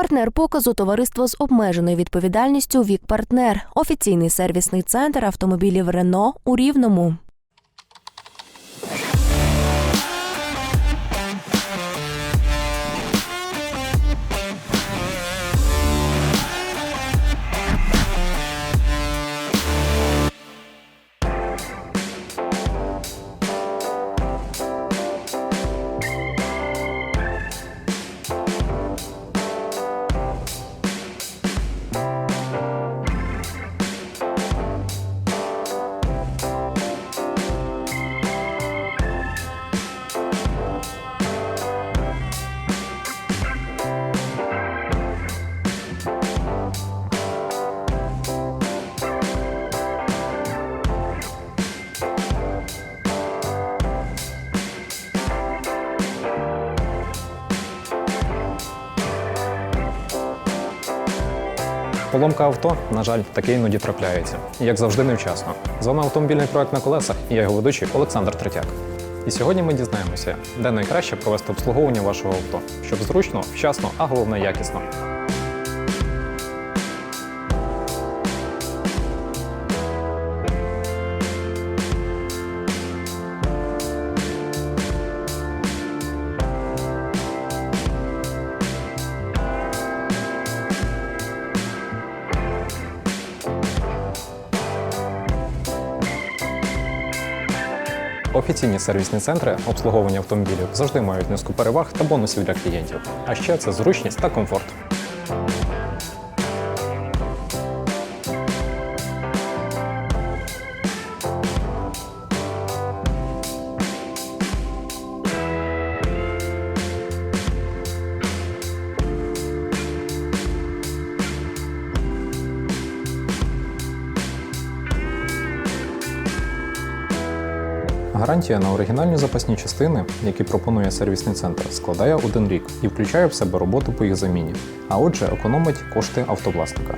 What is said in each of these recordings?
Партнер показу товариство з обмеженою відповідальністю Вік Партнер, офіційний сервісний центр автомобілів Рено у Рівному. Поломка авто, на жаль, таке іноді трапляється. Як завжди, невчасно. З вами автомобільний проект на колесах і я його ведучий Олександр Третяк. І сьогодні ми дізнаємося, де найкраще провести обслуговування вашого авто, щоб зручно, вчасно, а головне якісно. Офіційні сервісні центри обслуговування автомобілів завжди мають низку переваг та бонусів для клієнтів. А ще це зручність та комфорт. Гарантія на оригінальні запасні частини, які пропонує сервісний центр, складає один рік і включає в себе роботу по їх заміні, а отже, економить кошти автовласника.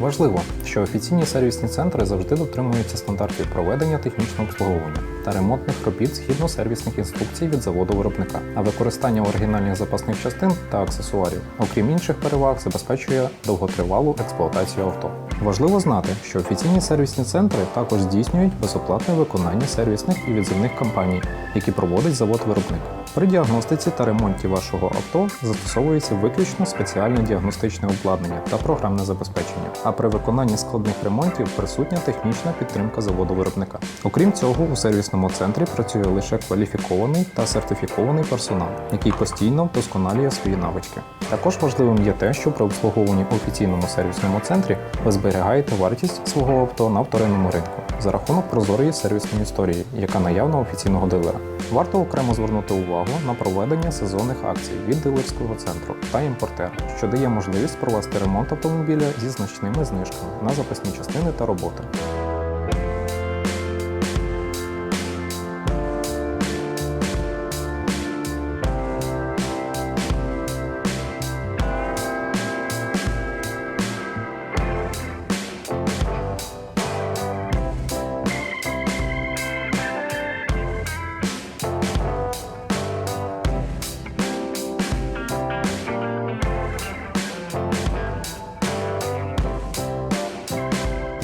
Важливо, що офіційні сервісні центри завжди дотримуються стандартів проведення технічного обслуговування та ремонтних робіт згідно сервісних інструкцій від заводу виробника, а використання оригінальних запасних частин та аксесуарів, окрім інших переваг, забезпечує довготривалу експлуатацію авто. Важливо знати, що офіційні сервісні центри також здійснюють безоплатне виконання сервісних і відзивних кампаній, які проводить завод-виробник. При діагностиці та ремонті вашого авто застосовується виключно спеціальне діагностичне обладнання та програмне забезпечення. А при виконанні складних ремонтів присутня технічна підтримка заводу-виробника. Окрім цього, у сервісному центрі працює лише кваліфікований та сертифікований персонал, який постійно вдосконалює свої навички. Також важливим є те, що при обслуговуванні офіційному сервісному центрі ви зберігаєте вартість свого авто на вторинному ринку за рахунок прозорої сервісної історії, яка наявна офіційного дилера. Варто окремо звернути увагу на проведення сезонних акцій від дилерського центру та імпортера, що дає можливість провести ремонт автомобіля зі значними знижками на запасні частини та роботи.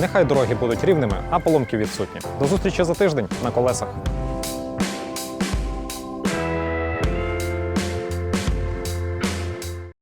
Нехай дороги будуть рівними, а поломки відсутні. До зустрічі за тиждень на колесах.